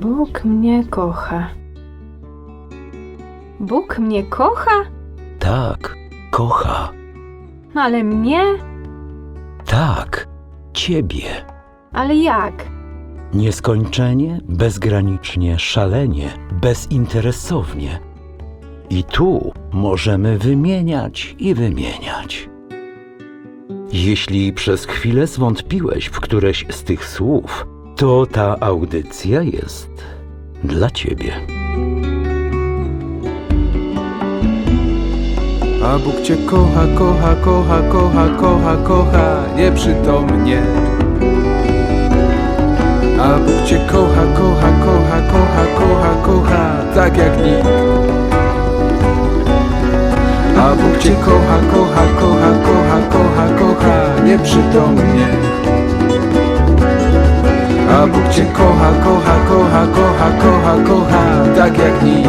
Bóg mnie kocha. Bóg mnie kocha? Tak, kocha. Ale mnie? Tak, ciebie. Ale jak? Nieskończenie, bezgranicznie, szalenie, bezinteresownie. I tu możemy wymieniać i wymieniać. Jeśli przez chwilę zwątpiłeś w któreś z tych słów, to ta audycja jest dla ciebie. A Bóg cię kocha, kocha, kocha, kocha, kocha, kocha, nieprzytomnie. A Bóg cię kocha, kocha, kocha, kocha, kocha, kocha, tak jak nikt. A Bóg cię kocha, kocha, kocha, kocha, kocha, kocha, nieprzytomnie. A Bóg cię kocha, kocha, kocha, kocha, kocha, kocha, tak jak nikt.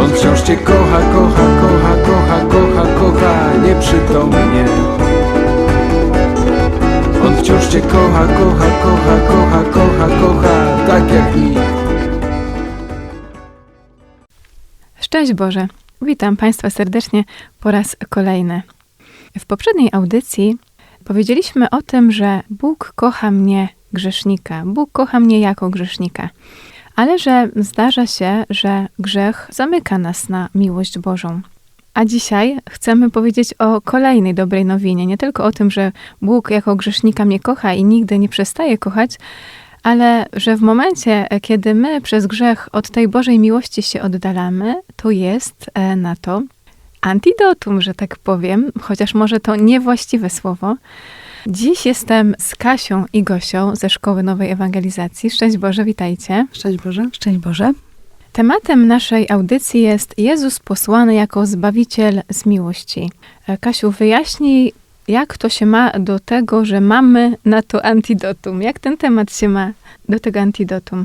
On wciąż cię kocha, kocha, kocha, kocha, kocha, kocha, nieprzytomnie. On wciąż cię kocha, kocha, kocha, kocha, kocha, kocha, tak jak nikt. Szczęść Boże. Witam Państwa serdecznie po raz kolejny. W poprzedniej audycji powiedzieliśmy o tym, że Bóg kocha mnie, grzesznika. Bóg kocha mnie jako grzesznika. Ale że zdarza się, że grzech zamyka nas na miłość Bożą. A dzisiaj chcemy powiedzieć o kolejnej dobrej nowinie. Nie tylko o tym, że Bóg jako grzesznika mnie kocha i nigdy nie przestaje kochać, ale że w momencie, kiedy my przez grzech od tej Bożej miłości się oddalamy, to jest e, na to antidotum, że tak powiem, chociaż może to niewłaściwe słowo. Dziś jestem z Kasią i Gosią ze Szkoły Nowej Ewangelizacji. Szczęść Boże, witajcie. Szczęść Boże. Szczęść Boże. Tematem naszej audycji jest Jezus posłany jako Zbawiciel z miłości. E, Kasiu, wyjaśnij, jak to się ma do tego, że mamy na to antidotum? Jak ten temat się ma do tego antidotum?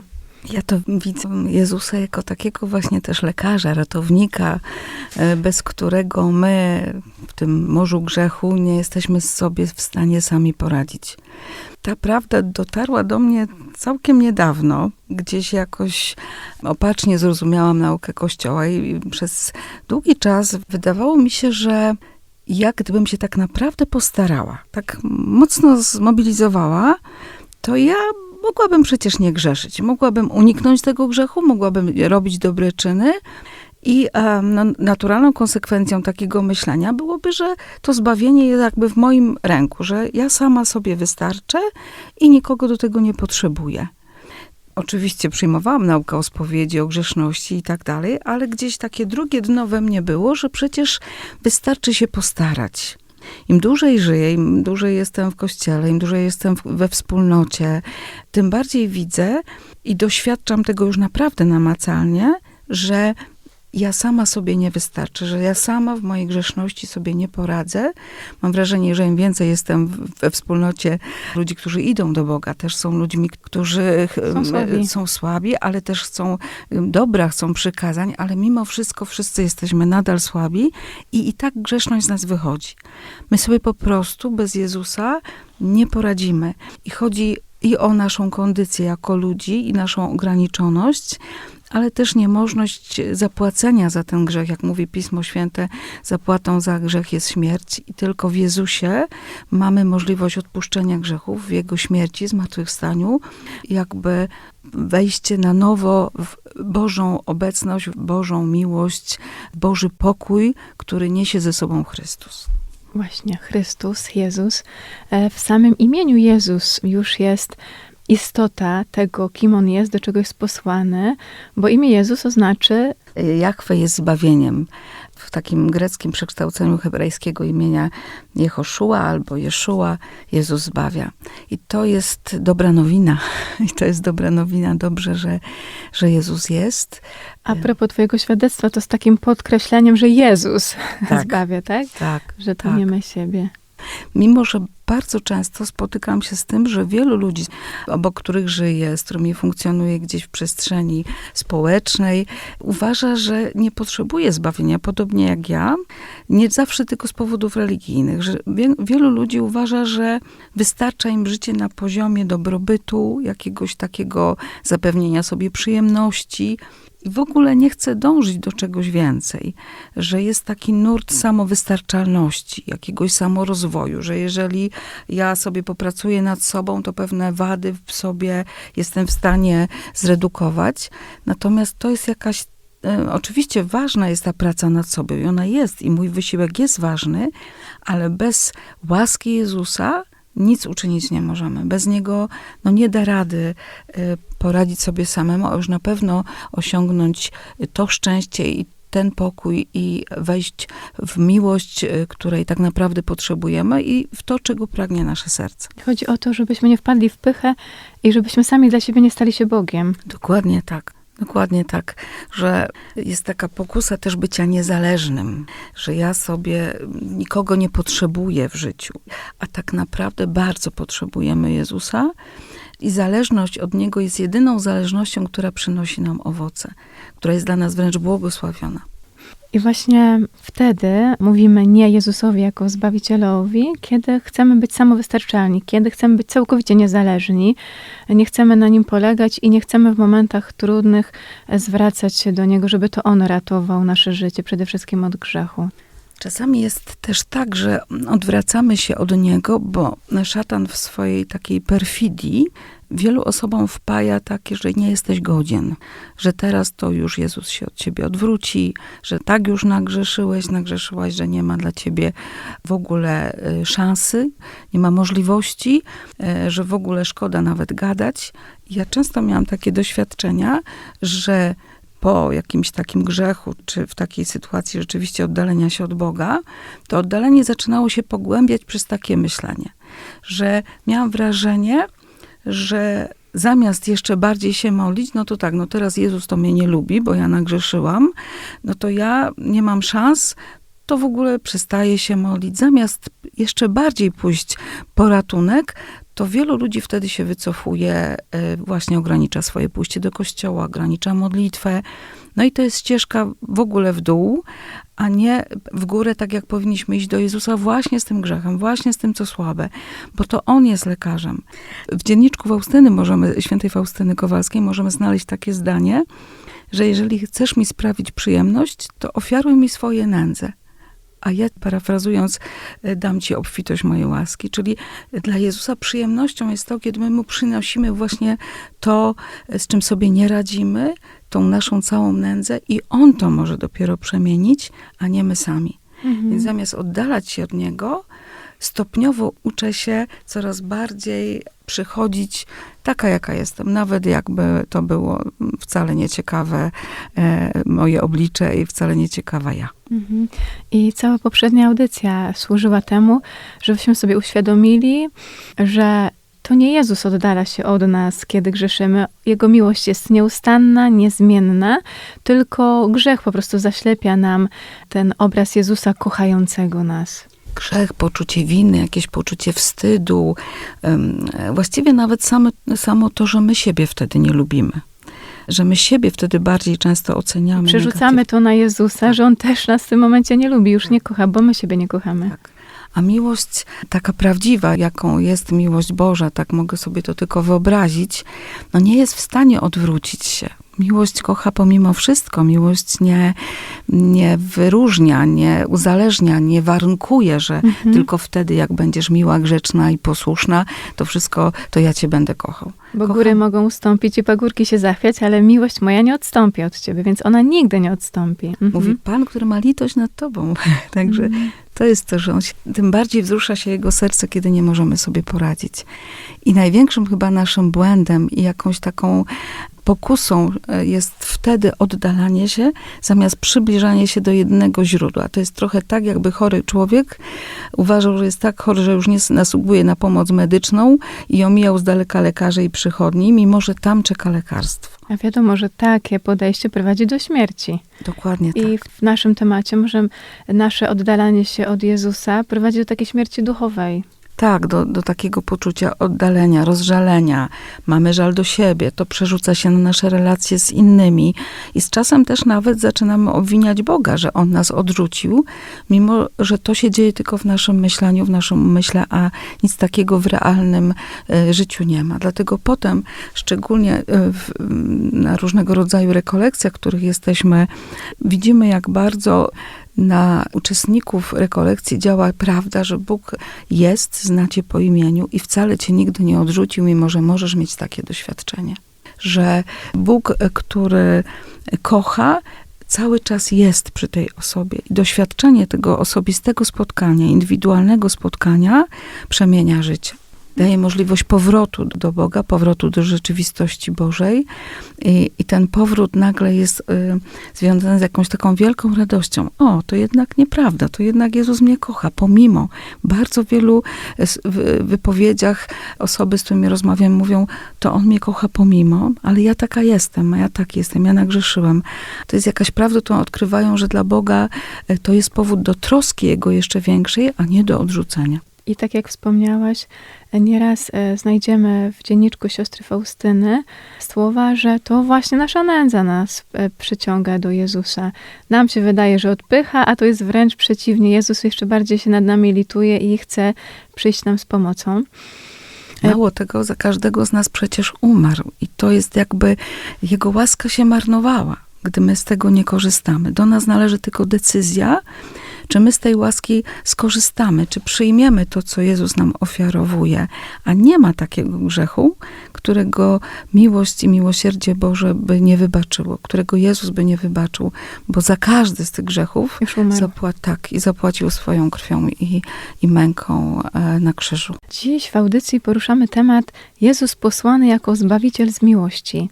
Ja to widzę Jezusa jako takiego właśnie też lekarza, ratownika, e, bez którego my w tym morzu grzechu nie jesteśmy sobie w stanie sami poradzić. Ta prawda dotarła do mnie całkiem niedawno. Gdzieś jakoś opacznie zrozumiałam naukę Kościoła i przez długi czas wydawało mi się, że jak gdybym się tak naprawdę postarała, tak mocno zmobilizowała, to ja mogłabym przecież nie grzeszyć. Mogłabym uniknąć tego grzechu, mogłabym robić dobre czyny. I um, no, naturalną konsekwencją takiego myślenia byłoby, że to zbawienie jest jakby w moim ręku, że ja sama sobie wystarczę i nikogo do tego nie potrzebuję. Oczywiście przyjmowałam naukę o spowiedzi, o grzeszności i tak dalej, ale gdzieś takie drugie dno we mnie było, że przecież wystarczy się postarać. Im dłużej żyję, im dłużej jestem w kościele, im dłużej jestem we wspólnocie, tym bardziej widzę i doświadczam tego już naprawdę namacalnie, że ja sama sobie nie wystarczę, że ja sama w mojej grzeszności sobie nie poradzę. Mam wrażenie, że im więcej jestem we wspólnocie ludzi, którzy idą do Boga, też są ludźmi, którzy Są słabi. są słabi, ale też chcą dobra, chcą przykazań, ale mimo wszystko wszyscy jesteśmy nadal słabi i i tak grzeszność z nas wychodzi. My sobie po prostu bez Jezusa nie poradzimy. I chodzi i o naszą kondycję jako ludzi, i naszą ograniczoność, ale też niemożność zapłacenia za ten grzech. Jak mówi Pismo Święte, zapłatą za grzech jest śmierć i tylko w Jezusie mamy możliwość odpuszczenia grzechów, w Jego śmierci, zmartwychwstaniu, jakby wejście na nowo w Bożą obecność, w Bożą miłość, Boży pokój, który niesie ze sobą Chrystus. Właśnie, Chrystus, Jezus. E, W samym imieniu Jezus już jest istota tego, kim On jest, do czego jest posłany, bo imię Jezus oznaczy Jachwe jest zbawieniem. W takim greckim przekształceniu hebrajskiego imienia Jehoszua albo Jeszua Jezus zbawia. I to jest dobra nowina. I to jest dobra nowina. Dobrze, że, że Jezus jest. A propos twojego świadectwa, to z takim podkreśleniem, że Jezus Tak. zbawia, tak? Tak, Że to tak. nie my siebie. Mimo, że bardzo często spotykam się z tym, że wielu ludzi, obok których żyję, z którymi funkcjonuję gdzieś w przestrzeni społecznej, uważa, że nie potrzebuje zbawienia, podobnie jak ja, nie zawsze tylko z powodów religijnych, że wie, wielu ludzi uważa, że wystarcza im życie na poziomie dobrobytu, jakiegoś takiego zapewnienia sobie przyjemności. I w ogóle nie chce dążyć do czegoś więcej, że jest taki nurt samowystarczalności, jakiegoś samorozwoju, że jeżeli ja sobie popracuję nad sobą, to pewne wady w sobie jestem w stanie zredukować. Natomiast to jest jakaś e, Oczywiście ważna jest ta praca nad sobą i ona jest, i mój wysiłek jest ważny, ale bez łaski Jezusa nic uczynić nie możemy. Bez Niego no, nie da rady e, poradzić sobie samemu, a już na pewno osiągnąć to szczęście i ten pokój i wejść w miłość, e, której tak naprawdę potrzebujemy i w to, czego pragnie nasze serce. Chodzi o to, żebyśmy nie wpadli w pychę i żebyśmy sami dla siebie nie stali się Bogiem. Dokładnie tak. Dokładnie tak, że jest taka pokusa też bycia niezależnym, że ja sobie nikogo nie potrzebuję w życiu, a tak naprawdę bardzo potrzebujemy Jezusa i zależność od Niego jest jedyną zależnością, która przynosi nam owoce, która jest dla nas wręcz błogosławiona. I właśnie wtedy mówimy nie Jezusowi jako Zbawicielowi, kiedy chcemy być samowystarczalni, kiedy chcemy być całkowicie niezależni, nie chcemy na Nim polegać i nie chcemy w momentach trudnych zwracać się do Niego, żeby to On ratował nasze życie, przede wszystkim od grzechu. Czasami jest też tak, że odwracamy się od niego, bo szatan w swojej takiej perfidii wielu osobom wpaja takie, że nie jesteś godzien, że teraz to już Jezus się od ciebie odwróci, że tak już nagrzeszyłeś, nagrzeszyłaś, że nie ma dla ciebie w ogóle y, szansy, nie ma możliwości, y, że w ogóle szkoda nawet gadać. Ja często miałam takie doświadczenia, że po jakimś takim grzechu, czy w takiej sytuacji rzeczywiście oddalenia się od Boga, to oddalenie zaczynało się pogłębiać przez takie myślenie, że miałam wrażenie, że zamiast jeszcze bardziej się modlić, no to tak, no teraz Jezus to mnie nie lubi, bo ja nagrzeszyłam, no to ja nie mam szans, to w ogóle przestaje się modlić. Zamiast jeszcze bardziej pójść po ratunek, to wielu ludzi wtedy się wycofuje, y, właśnie ogranicza swoje pójście do kościoła, ogranicza modlitwę. No i to jest ścieżka w ogóle w dół, a nie w górę, tak jak powinniśmy iść do Jezusa właśnie z tym grzechem, właśnie z tym, co słabe, bo to On jest lekarzem. W dzienniczku Faustyny możemy, świętej Faustyny Kowalskiej możemy znaleźć takie zdanie, że jeżeli chcesz mi sprawić przyjemność, to ofiaruj mi swoje nędze. A ja, parafrazując, e, dam ci obfitość mojej łaski. Czyli dla Jezusa przyjemnością jest to, kiedy my mu przynosimy właśnie to, e, z czym sobie nie radzimy, tą naszą całą nędzę i On to może dopiero przemienić, a nie my sami. Więc zamiast oddalać się od Niego, stopniowo uczę się coraz bardziej przychodzić taka, jaka jestem. Nawet jakby to było wcale nieciekawe e, moje oblicze i wcale nieciekawa ja. Mhm. I cała poprzednia audycja służyła temu, żebyśmy sobie uświadomili, że to nie Jezus oddala się od nas, kiedy grzeszymy. Jego miłość jest nieustanna, niezmienna, tylko grzech po prostu zaślepia nam ten obraz Jezusa kochającego nas. Grzech, poczucie winy, jakieś poczucie wstydu, właściwie nawet same, samo to, że my siebie wtedy nie lubimy. Że my siebie wtedy bardziej często oceniamy. Przerzucamy to na Jezusa, że On też nas w tym momencie nie lubi, już nie kocha, bo my siebie nie kochamy. Tak. A miłość taka prawdziwa, jaką jest miłość Boża, tak mogę sobie to tylko wyobrazić, no nie jest w stanie odwrócić się. Miłość kocha pomimo wszystko. Miłość nie, nie wyróżnia, nie uzależnia, nie warunkuje, że Mhm. tylko wtedy, jak będziesz miła, grzeczna i posłuszna, to wszystko, to ja cię będę kochał. Bo Kocham. góry mogą ustąpić i pagórki się zachwiać, ale miłość moja nie odstąpi od ciebie, więc ona nigdy nie odstąpi. Mhm. Mówi Pan, który ma litość nad tobą. Także Mhm. to jest to, że on się, tym bardziej wzrusza się jego serce, kiedy nie możemy sobie poradzić. I największym chyba naszym błędem i jakąś taką pokusą e, jest wtedy oddalanie się, zamiast przybliżanie się do jednego źródła. To jest trochę tak, jakby chory człowiek uważał, że jest tak chory, że już nie zasługuje na pomoc medyczną i omijał z daleka lekarzy i przychodni, mimo że tam czeka lekarstwo. A wiadomo, że takie podejście prowadzi do śmierci. Dokładnie tak. I w naszym temacie może nasze oddalanie się od Jezusa prowadzi do takiej śmierci duchowej. Tak, do, do takiego poczucia oddalenia, rozżalenia. Mamy żal do siebie, to przerzuca się na nasze relacje z innymi i z czasem też nawet zaczynamy obwiniać Boga, że On nas odrzucił, mimo że to się dzieje tylko w naszym myśleniu, w naszym umyśle, a nic takiego w realnym e, życiu nie ma. Dlatego potem, szczególnie e, na różnego rodzaju rekolekcjach, których jesteśmy, widzimy, jak bardzo na uczestników rekolekcji działa prawda, że Bóg jest, znacie po imieniu i wcale cię nigdy nie odrzucił, mimo że możesz mieć takie doświadczenie. Że Bóg, który kocha, cały czas jest przy tej osobie. I doświadczenie tego osobistego spotkania, indywidualnego spotkania przemienia życie. Daje możliwość powrotu do Boga, powrotu do rzeczywistości Bożej. I, i ten powrót nagle jest y, związany z jakąś taką wielką radością. O, to jednak nieprawda, to jednak Jezus mnie kocha, pomimo. Bardzo wielu w- wypowiedziach osoby, z którymi rozmawiam, mówią, to On mnie kocha pomimo, ale ja taka jestem, a ja tak jestem, ja nagrzeszyłem. To jest jakaś prawda, którą odkrywają, że dla Boga e, to jest powód do troski Jego jeszcze większej, a nie do odrzucenia. I tak jak wspomniałaś, nieraz e, znajdziemy w dzienniczku siostry Faustyny słowa, że to właśnie nasza nędza nas e, przyciąga do Jezusa. Nam się wydaje, że odpycha, a to jest wręcz przeciwnie. Jezus jeszcze bardziej się nad nami lituje i chce przyjść nam z pomocą. E, Mało tego, za każdego z nas przecież umarł. I to jest jakby, Jego łaska się marnowała, gdy my z tego nie korzystamy. Do nas należy tylko decyzja, czy my z tej łaski skorzystamy, czy przyjmiemy to, co Jezus nam ofiarowuje. A nie ma takiego grzechu, którego miłość i miłosierdzie Boże by nie wybaczyło, którego Jezus by nie wybaczył, bo za każdy z tych grzechów zapła- tak, i zapłacił swoją krwią i, i męką e, na krzyżu. Dziś w audycji poruszamy temat Jezus posłany jako Zbawiciel z miłości.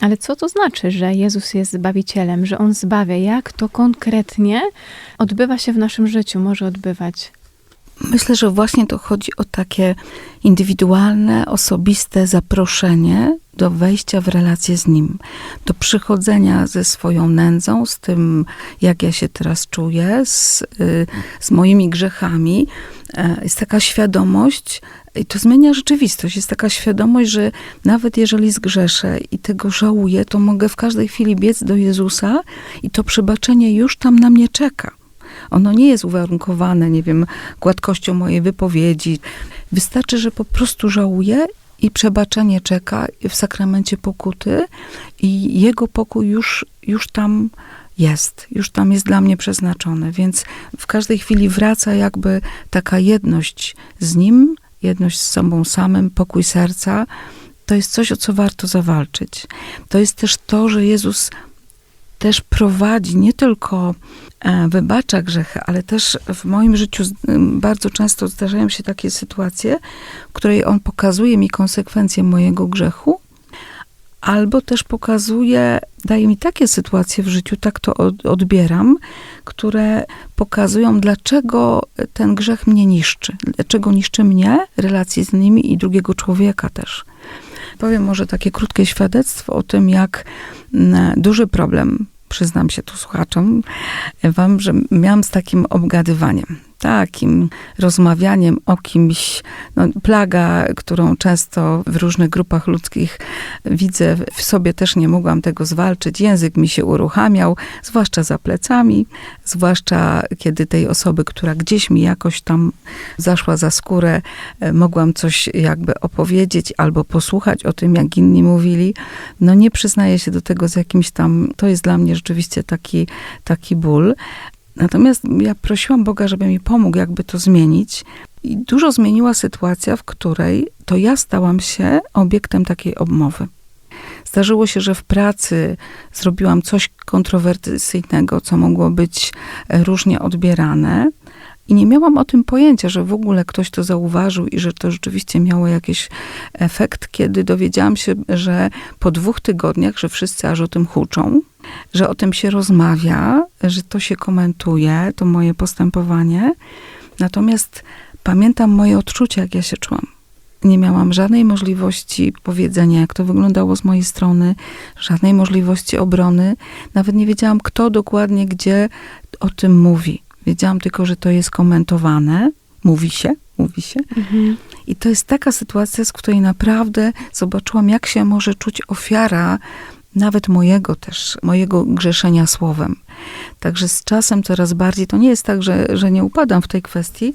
Ale co to znaczy, że Jezus jest Zbawicielem, że On zbawia? Jak to konkretnie odbywa się w naszym życiu, może odbywać? Myślę, że właśnie to chodzi o takie indywidualne, osobiste zaproszenie do wejścia w relację z Nim, do przychodzenia ze swoją nędzą, z tym, jak ja się teraz czuję, z, y, z moimi grzechami. E, Jest taka świadomość, i to zmienia rzeczywistość. Jest taka świadomość, że nawet jeżeli zgrzeszę i tego żałuję, to mogę w każdej chwili biec do Jezusa i to przebaczenie już tam na mnie czeka. Ono nie jest uwarunkowane, nie wiem, gładkością mojej wypowiedzi. Wystarczy, że po prostu żałuję i przebaczenie czeka w sakramencie pokuty i jego pokój już, już tam jest, już tam jest dla mnie przeznaczony. Więc w każdej chwili wraca jakby taka jedność z nim, jedność z sobą samym, pokój serca. To jest coś, o co warto zawalczyć. To jest też to, że Jezus też prowadzi, nie tylko e, wybacza grzechy, ale też w moim życiu bardzo często zdarzają się takie sytuacje, w której on pokazuje mi konsekwencje mojego grzechu, albo też pokazuje, daje mi takie sytuacje w życiu, tak to od, odbieram, które pokazują, dlaczego ten grzech mnie niszczy, dlaczego niszczy mnie, relacje z innymi i drugiego człowieka też. Powiem może takie krótkie świadectwo o tym, jak duży problem, przyznam się tu słuchaczom, wam, że miałam z takim obgadywaniem, takim rozmawianiem o kimś, no, plaga, którą często w różnych grupach ludzkich widzę, w sobie też nie mogłam tego zwalczyć. Język mi się uruchamiał, zwłaszcza za plecami, zwłaszcza kiedy tej osoby, która gdzieś mi jakoś tam zaszła za skórę, e, mogłam coś jakby opowiedzieć albo posłuchać o tym, jak inni mówili. No nie przyznaję się do tego z jakimś tam, to jest dla mnie rzeczywiście taki, taki ból. Natomiast ja prosiłam Boga, żeby mi pomógł jakby to zmienić. I dużo zmieniła sytuacja, w której to ja stałam się obiektem takiej obmowy. Zdarzyło się, że w pracy zrobiłam coś kontrowersyjnego, co mogło być e, różnie odbierane. I nie miałam o tym pojęcia, że w ogóle ktoś to zauważył i że to rzeczywiście miało jakiś efekt, kiedy dowiedziałam się, że po dwóch tygodniach, że wszyscy aż o tym huczą, że o tym się rozmawia, że to się komentuje, to moje postępowanie. Natomiast pamiętam moje odczucia, jak ja się czułam. Nie miałam żadnej możliwości powiedzenia, jak to wyglądało z mojej strony, żadnej możliwości obrony. Nawet nie wiedziałam, kto dokładnie gdzie o tym mówi. Wiedziałam tylko, że to jest komentowane, mówi się, mówi się. I to jest taka sytuacja, z której naprawdę zobaczyłam, jak się może czuć ofiara nawet mojego też, mojego grzeszenia słowem. Także z czasem coraz bardziej, to nie jest tak, że, że nie upadam w tej kwestii,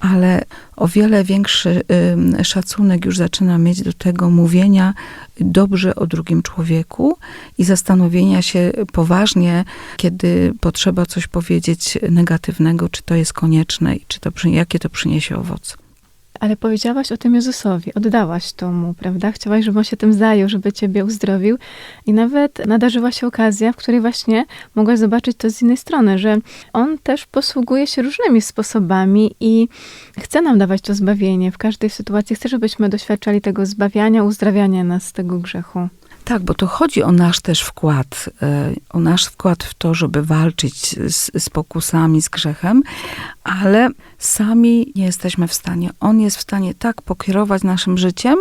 ale o wiele większy ym, szacunek już zaczynam mieć do tego mówienia dobrze o drugim człowieku i zastanowienia się poważnie, kiedy potrzeba coś powiedzieć negatywnego, czy to jest konieczne i czy to, jakie to przyniesie owoce. Ale powiedziałaś o tym Jezusowi, oddałaś to mu, prawda? Chciałaś, żeby on się tym zajął, żeby ciebie uzdrowił. I nawet nadarzyła się okazja, w której właśnie mogłaś zobaczyć to z innej strony, że on też posługuje się różnymi sposobami i chce nam dawać to zbawienie. W każdej sytuacji chce, żebyśmy doświadczali tego zbawiania, uzdrawiania nas z tego grzechu. Tak, bo to chodzi o nasz też wkład, e, o nasz wkład w to, żeby walczyć z, z pokusami, z grzechem, ale sami nie jesteśmy w stanie. On jest w stanie tak pokierować naszym życiem,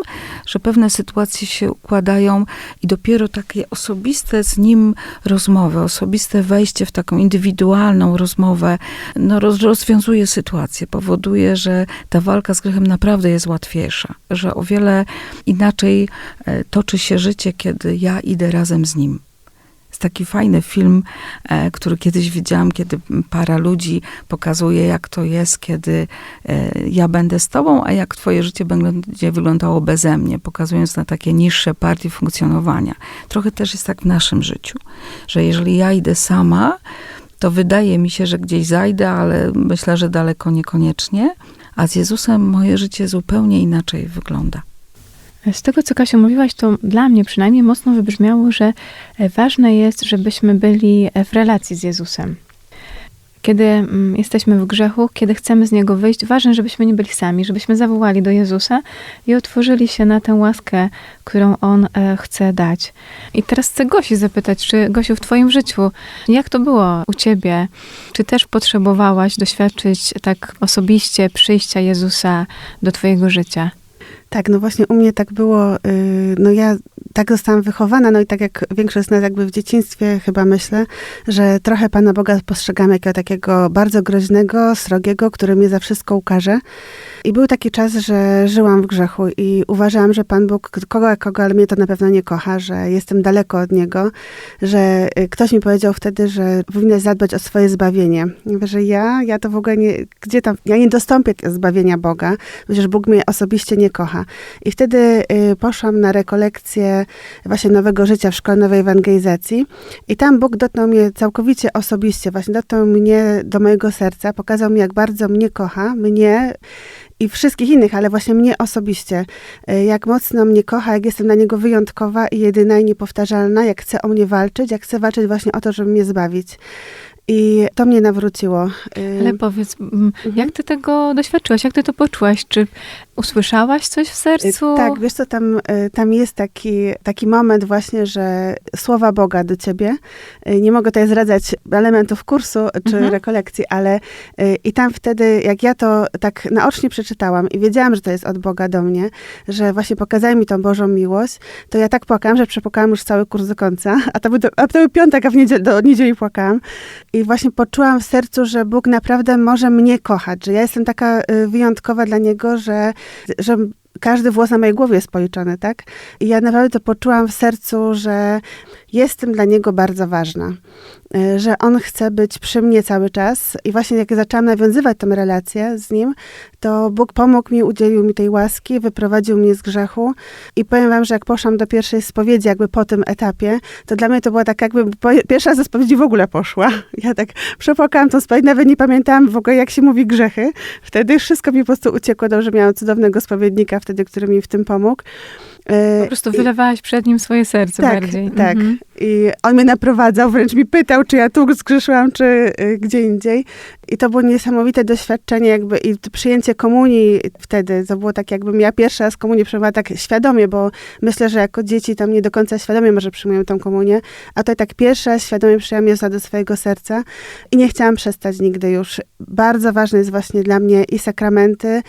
że pewne sytuacje się układają i dopiero takie osobiste z nim rozmowy, osobiste wejście w taką indywidualną rozmowę, no, roz, rozwiązuje sytuację, powoduje, że ta walka z grzechem naprawdę jest łatwiejsza, że o wiele inaczej e, toczy się życie, kiedy ja idę razem z nim. Jest taki fajny film, e, który kiedyś widziałam, kiedy para ludzi pokazuje, jak to jest, kiedy e, ja będę z tobą, a jak twoje życie będzie wyglądało beze mnie, pokazując na takie niższe partie funkcjonowania. Trochę też jest tak w naszym życiu, że jeżeli ja idę sama, to wydaje mi się, że gdzieś zajdę, ale myślę, że daleko niekoniecznie. A z Jezusem moje życie zupełnie inaczej wygląda. Z tego, co Kasiu mówiłaś, to dla mnie przynajmniej mocno wybrzmiało, że e, ważne jest, żebyśmy byli e, w relacji z Jezusem. Kiedy mm, jesteśmy w grzechu, kiedy chcemy z niego wyjść, ważne, żebyśmy nie byli sami, żebyśmy zawołali do Jezusa i otworzyli się na tę łaskę, którą On e, chce dać. I teraz chcę Gosi zapytać, czy Gosiu, w Twoim życiu, jak to było u Ciebie? Czy też potrzebowałaś doświadczyć tak osobiście przyjścia Jezusa do Twojego życia? Tak, no właśnie u mnie tak było, y, no ja tak zostałam wychowana, no i tak jak większość z nas jakby w dzieciństwie chyba myślę, że trochę Pana Boga postrzegamy jako takiego bardzo groźnego, srogiego, który mnie za wszystko ukaże. I był taki czas, że żyłam w grzechu i uważałam, że Pan Bóg kogo jak kogo, ale mnie to na pewno nie kocha, że jestem daleko od Niego, że y, ktoś mi powiedział wtedy, że powinnaś zadbać o swoje zbawienie. Że ja, ja to w ogóle nie, gdzie tam, ja nie dostąpię zbawienia Boga, przecież Bóg mnie osobiście nie kocha. I wtedy y, poszłam na rekolekcję właśnie Nowego Życia w Szkole Nowej Ewangelizacji i tam Bóg dotknął mnie całkowicie osobiście, właśnie dotknął mnie do mojego serca, pokazał mi, jak bardzo mnie kocha, mnie i wszystkich innych, ale właśnie mnie osobiście. Y, Jak mocno mnie kocha, jak jestem dla niego wyjątkowa i jedyna i niepowtarzalna, jak chce o mnie walczyć, jak chce walczyć właśnie o to, żeby mnie zbawić. I to mnie nawróciło. Y, Ale powiedz, m, jak ty tego doświadczyłaś? Jak ty to poczułaś? Czy usłyszałaś coś w sercu? Y, Tak, wiesz co, tam, y, tam jest taki, taki moment właśnie, że słowa Boga do ciebie. Y, Nie mogę tutaj zdradzać elementów kursu czy Mhm. rekolekcji, ale i tam wtedy, jak ja to tak naocznie przeczytałam i wiedziałam, że to jest od Boga do mnie, że właśnie pokazali mi tą Bożą miłość, to ja tak płakałam, że przepłakałam już cały kurs do końca, a to był, a to był piątek, a w niedziel, do niedzieli płakałam. I właśnie poczułam w sercu, że Bóg naprawdę może mnie kochać, że ja jestem taka wyjątkowa dla Niego, że, że każdy włos na mojej głowie jest policzony, tak? I ja naprawdę to poczułam w sercu, że jestem dla Niego bardzo ważna. Y, Że On chce być przy mnie cały czas. I właśnie jak zaczęłam nawiązywać tę relację z Nim, to Bóg pomógł mi, udzielił mi tej łaski, wyprowadził mnie z grzechu. I powiem wam, że jak poszłam do pierwszej spowiedzi, jakby po tym etapie, to dla mnie to była tak jakby pierwsza ze spowiedzi w ogóle poszła. Ja tak przepłakałam tą spowiedź, nawet nie pamiętałam w ogóle, jak się mówi grzechy. Wtedy wszystko mi po prostu uciekło, dobrze miałam cudownego spowiednika wtedy, który mi w tym pomógł. E, Po prostu i- wylewałaś przed nim swoje serce tak, bardziej. tak. Mhm. I on mnie naprowadzał, wręcz mi pytał, czy ja tu zgrzeszyłam, czy y, gdzie indziej. I to było niesamowite doświadczenie jakby i to przyjęcie komunii wtedy. To było tak, jakbym ja pierwszy raz komunię przyjmowała tak świadomie, bo myślę, że jako dzieci tam nie do końca świadomie może przyjmują tą komunię. A to tak pierwszy raz świadomie przyjęłam Jezusa do swojego serca i nie chciałam przestać nigdy już. Bardzo ważne jest właśnie dla mnie i sakramenty, y,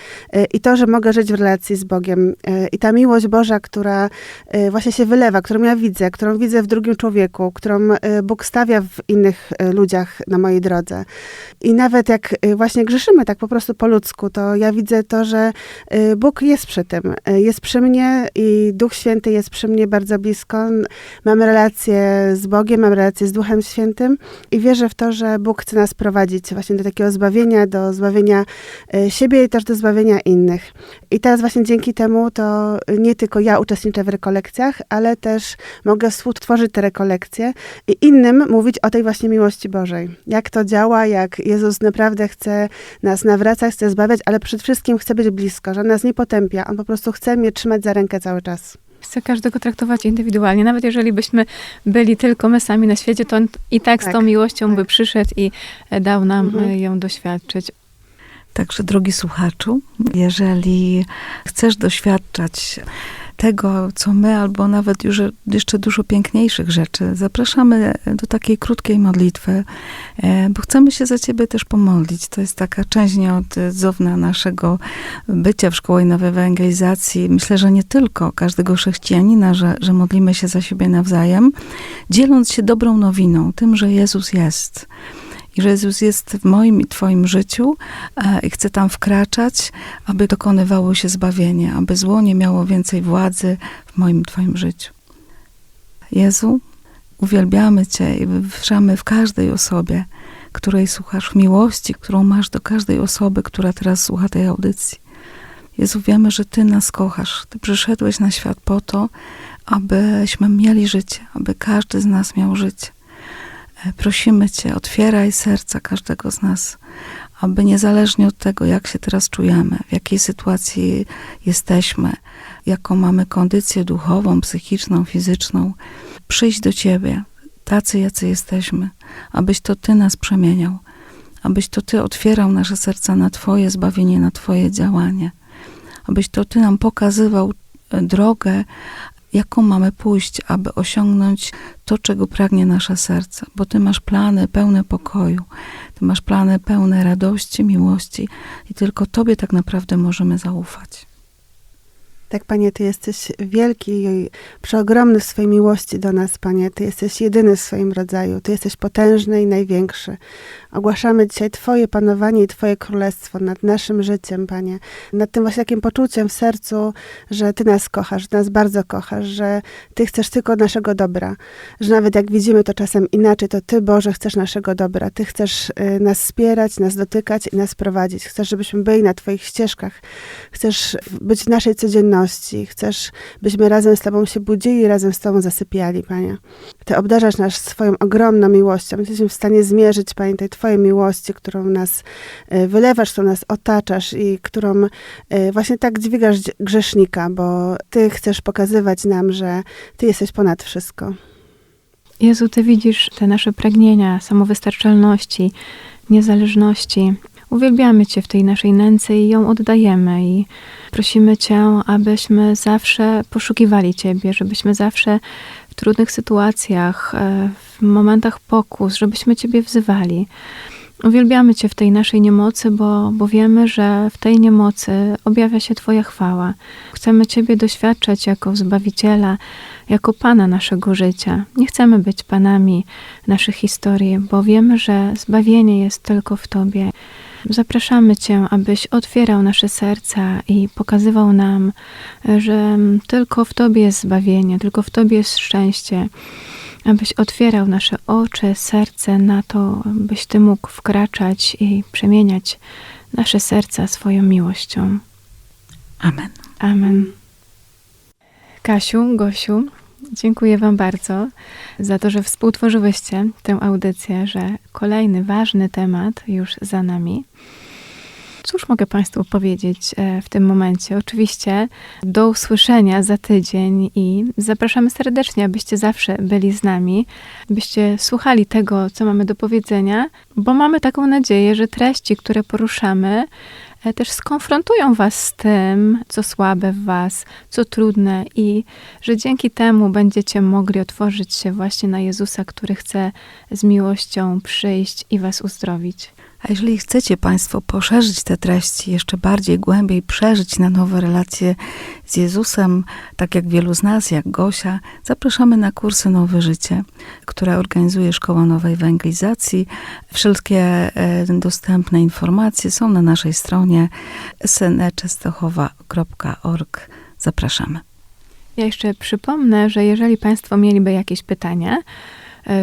i to, że mogę żyć w relacji z Bogiem. Y, I ta miłość Boża, która y, właśnie się wylewa, którą ja widzę, którą widzę w drugim człowieku, którą y, Bóg stawia w innych y, ludziach na mojej drodze. I nawet jak właśnie grzeszymy tak po prostu po ludzku, to ja widzę to, że Bóg jest przy tym. Jest przy mnie i Duch Święty jest przy mnie bardzo blisko. Mam relację z Bogiem, mam relację z Duchem Świętym i wierzę w to, że Bóg chce nas prowadzić właśnie do takiego zbawienia, do zbawienia siebie i też do zbawienia innych. I teraz właśnie dzięki temu to nie tylko ja uczestniczę w rekolekcjach, ale też mogę współtworzyć te rekolekcje i innym mówić o tej właśnie miłości Bożej. Jak to działa, jak Jezus naprawdę chce nas nawracać, chce zbawiać, ale przede wszystkim chce być blisko, że on nas nie potępia. On po prostu chce mnie trzymać za rękę cały czas. Chcę każdego traktować indywidualnie. Nawet jeżeli byśmy byli tylko my sami na świecie, to on i tak, z Tak, tą miłością tak. by przyszedł i e, dał nam Mhm. e, ją doświadczyć. Także drogi słuchaczu, jeżeli chcesz doświadczać tego, co my, albo nawet już jeszcze dużo piękniejszych rzeczy, zapraszamy do takiej krótkiej modlitwy, e, bo chcemy się za ciebie też pomodlić. To jest taka część nieodzowna naszego bycia w Szkoły Nowej Ewangelizacji. Myślę, że nie tylko każdego chrześcijanina, że, że modlimy się za siebie nawzajem, dzieląc się dobrą nowiną, tym, że Jezus jest. Że Jezus jest w moim i Twoim życiu e, i chce tam wkraczać, aby dokonywało się zbawienie, aby zło nie miało więcej władzy w moim Twoim życiu. Jezu, uwielbiamy Cię i wywyższamy w każdej osobie, której słuchasz, w miłości, którą masz do każdej osoby, która teraz słucha tej audycji. Jezu, wiemy, że Ty nas kochasz. Ty przyszedłeś na świat po to, abyśmy mieli życie, aby każdy z nas miał życie. Prosimy Cię, otwieraj serca każdego z nas, aby niezależnie od tego, jak się teraz czujemy, w jakiej sytuacji jesteśmy, jaką mamy kondycję duchową, psychiczną, fizyczną, przyjść do Ciebie, tacy, jacy jesteśmy, abyś to Ty nas przemieniał, abyś to Ty otwierał nasze serca na Twoje zbawienie, na Twoje działanie, abyś to Ty nam pokazywał e, drogę, jaką mamy pójść, aby osiągnąć to, czego pragnie nasze serce, bo Ty masz plany pełne pokoju, Ty masz plany pełne radości, miłości i tylko Tobie tak naprawdę możemy zaufać. Tak, Panie, Ty jesteś wielki i przeogromny w swojej miłości do nas, Panie. Ty jesteś jedyny w swoim rodzaju. Ty jesteś potężny i największy. Ogłaszamy dzisiaj Twoje panowanie i Twoje królestwo nad naszym życiem, Panie. Nad tym właśnie takim poczuciem w sercu, że Ty nas kochasz, że nas bardzo kochasz, że Ty chcesz tylko naszego dobra. Że nawet jak widzimy to czasem inaczej, to Ty, Boże, chcesz naszego dobra. Ty chcesz y, nas wspierać, nas dotykać i nas prowadzić. Chcesz, żebyśmy byli na Twoich ścieżkach. Chcesz być w naszej codzienności. Chcesz, byśmy razem z Tobą się budzili razem z Tobą zasypiali, Panie. Ty obdarzasz nas swoją ogromną miłością. Jesteśmy w stanie zmierzyć, Panie, tej Twojej miłości, którą nas e, wylewasz, którą nas otaczasz i którą e, właśnie tak dźwigasz grzesznika, bo Ty chcesz pokazywać nam, że Ty jesteś ponad wszystko. Jezu, Ty widzisz te nasze pragnienia, samowystarczalności, niezależności. Uwielbiamy Cię w tej naszej nędzy i ją oddajemy i prosimy Cię, abyśmy zawsze poszukiwali Ciebie, żebyśmy zawsze w trudnych sytuacjach, e, w momentach pokus, żebyśmy Ciebie wzywali. Uwielbiamy Cię w tej naszej niemocy, bo, bo wiemy, że w tej niemocy objawia się Twoja chwała. Chcemy Ciebie doświadczać jako Zbawiciela, jako Pana naszego życia. Nie chcemy być Panami naszych historii, bo wiemy, że zbawienie jest tylko w Tobie. Zapraszamy Cię, abyś otwierał nasze serca i pokazywał nam, że tylko w Tobie jest zbawienie, tylko w Tobie jest szczęście. Abyś otwierał nasze oczy, serce na to, byś Ty mógł wkraczać i przemieniać nasze serca swoją miłością. Amen. Amen. Kasiu, Gosiu, dziękuję Wam bardzo za to, że współtworzyłyście tę audycję, że kolejny ważny temat już za nami. Cóż mogę Państwu powiedzieć e, w tym momencie? Oczywiście do usłyszenia za tydzień i zapraszamy serdecznie, abyście zawsze byli z nami, byście słuchali tego, co mamy do powiedzenia, bo mamy taką nadzieję, że treści, które poruszamy, też skonfrontują Was z tym, co słabe w Was, co trudne i że dzięki temu będziecie mogli otworzyć się właśnie na Jezusa, który chce z miłością przyjść i Was uzdrowić. A jeżeli chcecie Państwo poszerzyć te treści jeszcze bardziej, głębiej, przeżyć na nowe relacje z Jezusem, tak jak wielu z nas, jak Gosia, zapraszamy na kursy Nowe Życie, które organizuje Szkoła Nowej Ewangelizacji. Wszystkie e, dostępne informacje są na naszej stronie sneczestochowa.org. Zapraszamy. Ja jeszcze przypomnę, że jeżeli Państwo mieliby jakieś pytania,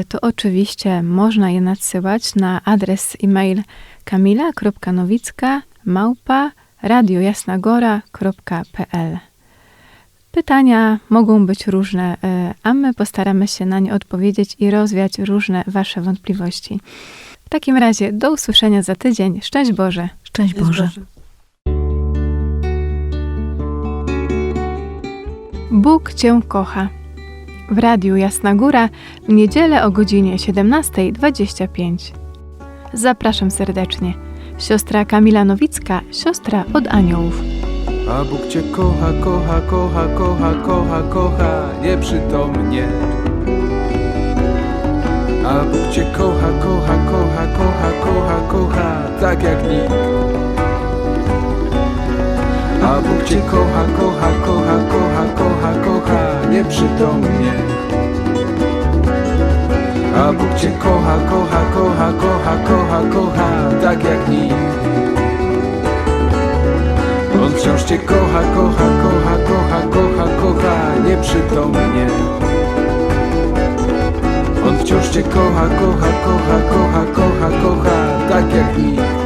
to oczywiście można je nadsyłać na adres e-mail kamila.nowicka małpa radiojasnagora.pl Pytania mogą być różne, e, a my postaramy się na nie odpowiedzieć i rozwiać różne Wasze wątpliwości. W takim razie do usłyszenia za tydzień. Szczęść Boże! Szczęść Boże. Bóg Cię kocha. W Radiu Jasna Góra w niedzielę o godzinie 17.25. Zapraszam serdecznie. Siostra Kamila Nowicka, siostra od aniołów. A Bóg cię kocha, kocha, kocha, kocha, kocha, kocha nieprzytomnie. A Bóg cię kocha, kocha, kocha, kocha, kocha, kocha tak jak nikt. A Bóg cię kocha, kocha, kocha, kocha, kocha, kocha nieprzytomnie. A Bóg cię kocha, kocha, kocha, kocha, kocha, kocha tak jak nikt. On wciąż cię kocha, kocha, kocha, kocha, kocha, kocha nieprzytomnie. On wciąż cię kocha, kocha, kocha, kocha, kocha, kocha tak jak nikt.